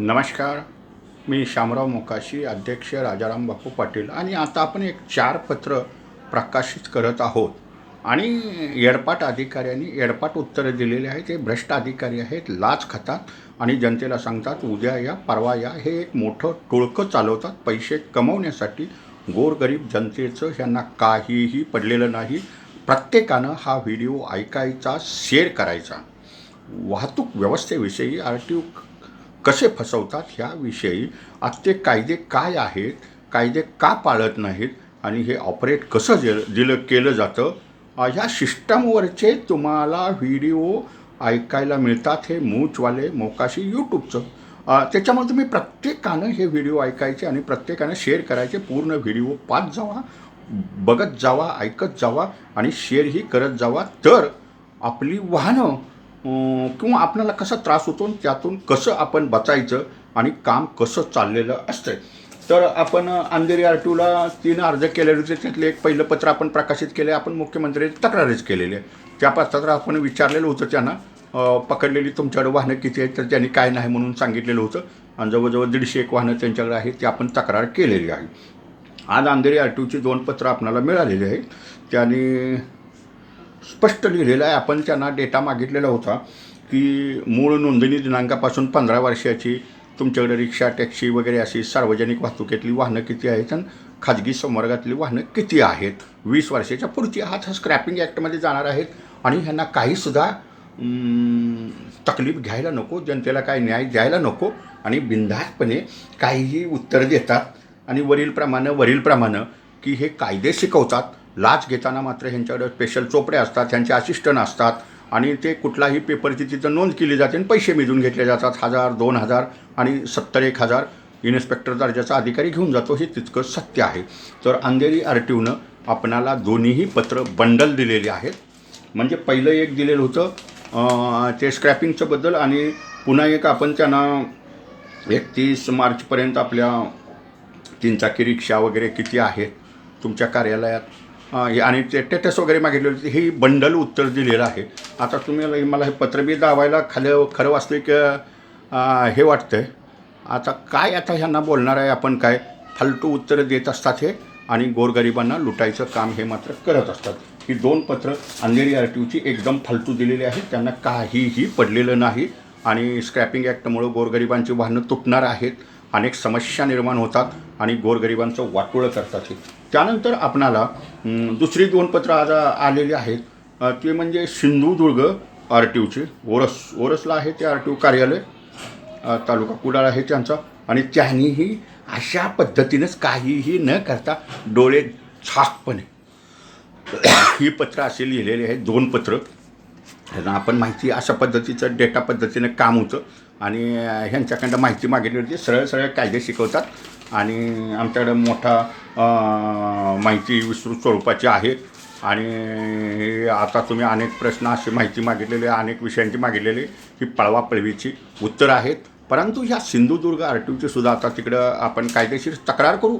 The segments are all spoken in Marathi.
नमस्कार. मी शामराव मोकाशी अध्यक्ष राजाराम बापू पाटील आणि आता आपण एक चार पत्र प्रकाशित करत आहोत. आणि येडपाट अधिकाऱ्यांनी येडपाट उत्तरं दिलेली आहेत ते भ्रष्ट अधिकारी आहेत लाच खातात आणि जनतेला सांगतात उद्या या परवा या हे एक मोठं टोळकं चालवतात पैसे कमवण्यासाठी गोरगरीब जनतेचं ह्यांना काहीही पडलेलं नाही. प्रत्येकानं हा व्हिडिओ ऐकायचा शेअर करायचा. वाहतूक व्यवस्थेविषयी आर टी ओ कसे फसवतात ह्याविषयी आत्ते कायदे काय आहेत कायदे का पाळत नाहीत आणि हे ऑपरेट कसं जे दिलं केलं जातं ह्या सिस्टमवरचे तुम्हाला व्हिडिओ ऐकायला मिळतात हे मूचवाले मोकाशी यूट्यूबचं त्याच्यामुळे तुम्ही प्रत्येकानं हे व्हिडिओ ऐकायचे आणि प्रत्येकानं शेअर करायचे. पूर्ण व्हिडिओ पाच जावा बघत जावा ऐकत जावा आणि शेअरही करत जावा. तर आपली वाहनं किंवा आपल्याला कसा त्रास होतो त्यातून कसं आपण बचायचं आणि काम कसं चाललेलं असतं तर आपण अंधेरी आर टीला तीन अर्ज केलेले होते. त्यातले एक पहिलं पत्र आपण प्रकाशित केले आपण मुख्यमंत्र्यांची तक्रारच केलेली. आहे त्या पत्रात आपण विचारलेलं होतं त्यांना पकडलेली तुमच्याकडे वाहनं किती आहेत तर त्यांनी काय नाही म्हणून सांगितलेलं होतं. आणि जवळजवळ दीडशे एक वाहनं त्यांच्याकडे आहेत ती आपण तक्रार केलेली आहे. आज अंधेरी आर टीची दोन पत्रं आपल्याला मिळालेली आहेत. त्यांनी स्पष्ट लिहिलेलं आहे. आपण त्यांना डेटा मागितलेला होता की मूळ नोंदणी दिनांकापासून पंधरा वर्षाची तुमच्याकडे रिक्षा टॅक्सी वगैरे अशी सार्वजनिक वाहतुकीतली वाहनं किती आहेत आणि खाजगी संवर्गातली वाहनं किती आहेत? वीस वर्षाच्या पुढची हा स्क्रॅपिंग ॲक्टमध्ये जाणार आहेत आणि ह्यांना काहीसुद्धा तकलीफ घ्यायला नको जनतेला काही न्याय द्यायला नको आणि बिनधास्तपणे काहीही उत्तर देतात. आणि वरीलप्रमाणे वरीलप्रमाणे की हे कायदे शिकवतात. लाच घेताना मात्र ह्यांच्याकडे स्पेशल चोपडे असतात ह्यांचे असिस्टंट असतात आणि ते कुठलाही पेपरची तिथं नोंद केली जाते आणि पैसे मिळून घेतले जातात हजार दोन हजार आणि सत्तर एक हजार. इन्स्पेक्टर दर्जाचा अधिकारी घेऊन जातो हे तितकं सत्य आहे. तर अंधेरी आर टी ओनं आपणाला दोन्हीही पत्र बंडल दिलेली आहेत. म्हणजे पहिलं एक दिलेलं होतं ते स्क्रॅपिंगचं बद्दल आणि पुन्हा एक आपण त्यांना एकतीस मार्चपर्यंत आपल्या तीन चाकी रिक्षा वगैरे किती आहेत तुमच्या कार्यालयात आणि ते टेटस वगैरे मागितले होते. हे बंडल उत्तर दिलेलं आहे. आता तुम्ही मला- मला हे पत्र बी दावायला खालं खरं वास्तविक की हे वाटतंय. आता काय आता ह्यांना बोलणार आहे आपण काय? फालतू उत्तरं देत असतात हे आणि गोरगरिबांना लुटायचं काम हे मात्र करत असतात. ही दोन पत्र अंधेरी आर टी ओची एकदम फालतू दिलेली आहेत. त्यांना काहीही पडलेलं नाही आणि स्क्रॅपिंग ॲक्टमुळं गोरगरिबांची वाहनं तुटणार आहेत. अनेक समस्या निर्माण होतात आणि गोरगरिबांचं वाटोळं करतात हे. त्यानंतर आपणाला दुसरी दोन पत्र आज आलेली आहेत. ते म्हणजे सिंधुदुर्ग आर टी ओचे ओरस ओरसला आहे ते आर टी ओ कार्यालय तालुका कुडाळ आहे त्यांचा. आणि त्यांनीही अशा पद्धतीनंच काहीही न करता डोळे झाकपणे ही पत्र असे लिहिलेली आहेत दोन पत्र. आपण माहिती अशा पद्धतीचं डेटा पद्धतीनं काम होतं. आणि ह्यांच्याकडनं माहिती मागितली होती. सरळ सरळ कायदे शिकवतात. आणि आमच्याकडं मोठा माहिती विस्तृत स्वरूपाची आहे आणि आता तुम्ही अनेक प्रश्न अशी माहिती मागितलेली आहे, अनेक विषयांची मागितलेली ही पळवापळवीची उत्तरं आहेत. परंतु ह्या सिंधुदुर्ग आर टी ओची सुद्धा आता तिकडं आपण कायदेशीर तक्रार करू.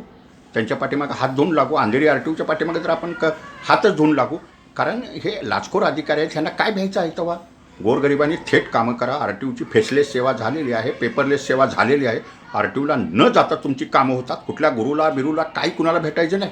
त्यांच्या पाठीमागं हात धुवून लागू अंधेरी आर टी ओच्या पाठीमागे तर आपण क हातच धुवून लागू. कारण हे लाचखोर अधिकारी आहेत ह्यांना काय भ्यायचं आहे तेव्हा? गोरगरिबांनी थेट कामं करा. आर टी ओची फेसलेस सेवा झालेली आहे पेपरलेस सेवा झालेली आहे. आर टी ओला न जाता तुमची कामं होतात. कुठल्या गुरुला बिरूला काही कुणाला भेटायचं नाही.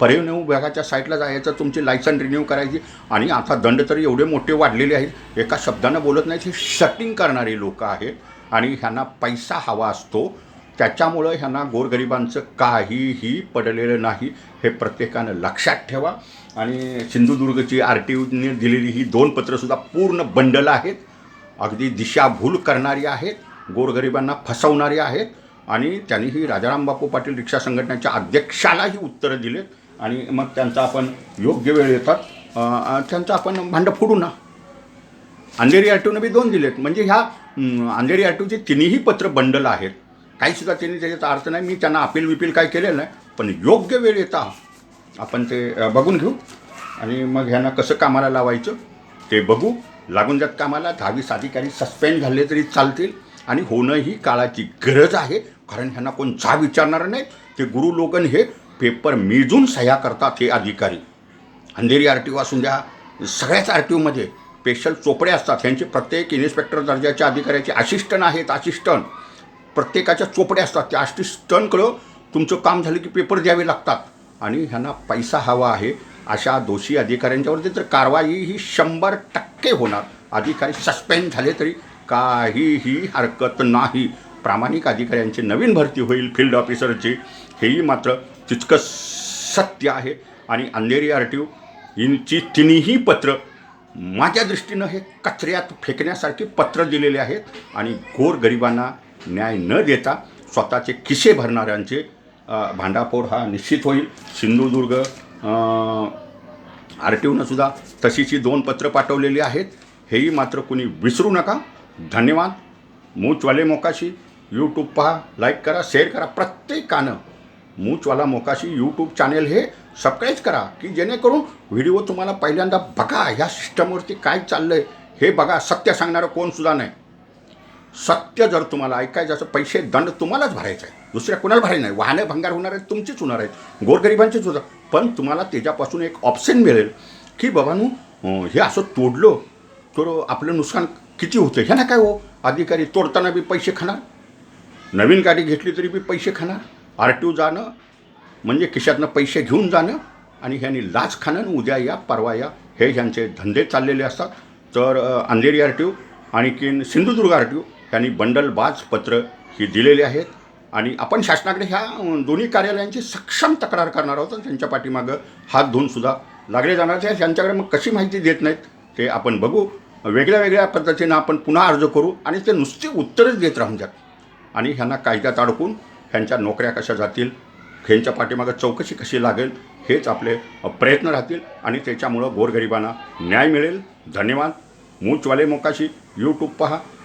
परिवहन विभागाच्या साईटला जायचं तुमची लायसन रिन्यू करायची. आणि आता दंड तरी एवढे मोठे वाढलेले आहेत. एका शब्दानं बोलत नाहीत हे शटिंग करणारी लोक आहेत. आणि ह्यांना पैसा हवा असतो. त्याच्यामुळं ह्यांना गोरगरिबांचं काहीही पडलेलं नाही हे प्रत्येकानं लक्षात ठेवा. आणि सिंधुदुर्गची आर टी ओने दिलेली ही दोन पत्रंसुद्धा पूर्ण बंडल आहेत. अगदी दिशाभूल करणारी आहेत गोरगरिबांना फसवणारी आहेत. आणि त्यांनीही राजारामबापू राजाराम बापू पाटील रिक्षा संघटनेच्या अध्यक्षालाही उत्तरं दिलेत. आणि मग त्यांचा आपण योग्य वेळ येतात. त्यांचं आपण भांडं फोडू ना. अंधेरी ॲटोनं बी दोन दिलेत. म्हणजे ह्या अंधेरी ॲटोचे तिन्ही पत्र बंडल आहेत. काहीसुद्धा त्यांनी त्याच्याचा अर्थ नाही. मी त्यांना अपील विपील काय केलेलं नाही. पण योग्य वेळ येता आपण ते बघून घेऊ. आणि मग ह्यांना कसं कामाला लावायचं ते बघू. लागून जात कामाला दहावीस अधिकारी सस्पेंड झाले तरी चालतील. आणि होणं ही काळाची गरज आहे. कारण ह्यांना कोण जा विचारणार नाही. ते गुरु लोकन हे पेपर मिजून सह्या करतात हे अधिकारी. अंधेरी आर टी ओ असून द्या सगळ्याच आर टी ओमध्ये स्पेशल चोपडे असतात. ह्यांचे प्रत्येक इन्स्पेक्टर दर्जाच्या अधिकाऱ्याचे असिस्टंट आहेत असिस्टंट प्रत्येकाच्या चोपड्या असतात. त्या अष्टी स्टनकडं तुमचं काम झालं की पेपर द्यावे लागतात. आणि ह्यांना पैसा हवा आहे. अशा दोषी अधिकाऱ्यांच्यावरती तर कारवाई ही शंभर टक्के होणार. अधिकारी सस्पेंड झाले तरी काहीही हरकत नाही. प्रामाणिक अधिकाऱ्यांची नवीन भरती होईल फील्ड ऑफिसरची हेही मात्र तितकं सत्य आहे. आणि अंधेरी आर टी यांची तिन्ही पत्र माझ्या दृष्टीनं हे कचऱ्यात फेकण्यासारखी पत्र दिलेले आहेत. आणि गोरगरिबांना न्याय न देता स्वतःचे किसे भरणाऱ्यांचे भांडाफोड हा निश्चित होईल. सिंधुदुर्ग आर टी सुद्धा तशीची दोन पत्रं पाठवलेली आहेत. हेही मात्र कुणी विसरू नका. धन्यवाद. मूचवाले मोकाशी यूट्यूब पहा लाईक करा शेअर करा. प्रत्येकानं मूचवाला मोकाशी यूट्यूब चॅनेल हे सबस्क्राईब करा की जेणेकरून व्हिडिओ तुम्हाला पहिल्यांदा बघा. ह्या सिस्टमवरती काय चाललं आहे हे बघा. सत्य सांगणारं कोणसुद्धा नाही. सत्य जर तुम्हाला ऐकायचं असं पैसे दंड तुम्हालाच भरायचा आहे दुसऱ्या कुणाला भरायचं नाही. वाहने भंगार होणार आहेत तुमचीच होणार आहेत. गोरगरिबांचीच होतं पण तुम्हाला त्याच्यापासून एक ऑप्शन मिळेल की बाबांनो हे असं तोडलो तर आपलं नुकसान किती होतं? ह्या ना काय हो? अधिकारी तोडताना बी पैसे खाणार? नवीन गाडी घेतली तरी बी पैसे खाणार? आर टी ओ जाणं म्हणजे खिशातनं पैसे घेऊन जाणं आणि ह्यांनी लाच खाणं आणि उद्या या परवा या हे ह्यांचे धंदे चाललेले असतात. तर अंधेरी आर टी ओ आणखीन सिंधुदुर्ग आर टी ओ त्यांनी बंडलबाज पत्र ही दिलेली आहेत. आणि आपण शासनाकडे ह्या दोन्ही कार्यालयांची सक्षम तक्रार करणार आहोत. त्यांच्या पाठीमागं हात धुवून सुद्धा लागले जाणार आहे त्यांच्याकडे मग कशी माहिती देत नाहीत ते आपण बघू. वेगळ्या वेगळ्या पद्धतीनं आपण पुन्हा अर्ज करू आणि ते नुसते उत्तरच देत राहून जात आणि ह्यांना कायद्यात अडकून ह्यांच्या नोकऱ्या कशा जातील ह्यांच्या पाठीमागं चौकशी कशी लागेल हेच आपले प्रयत्न राहतील. आणि त्याच्यामुळं गोरगरिबांना न्याय मिळेल. धन्यवाद. मूचवाले मोकाशी. यूट्यूब पहा.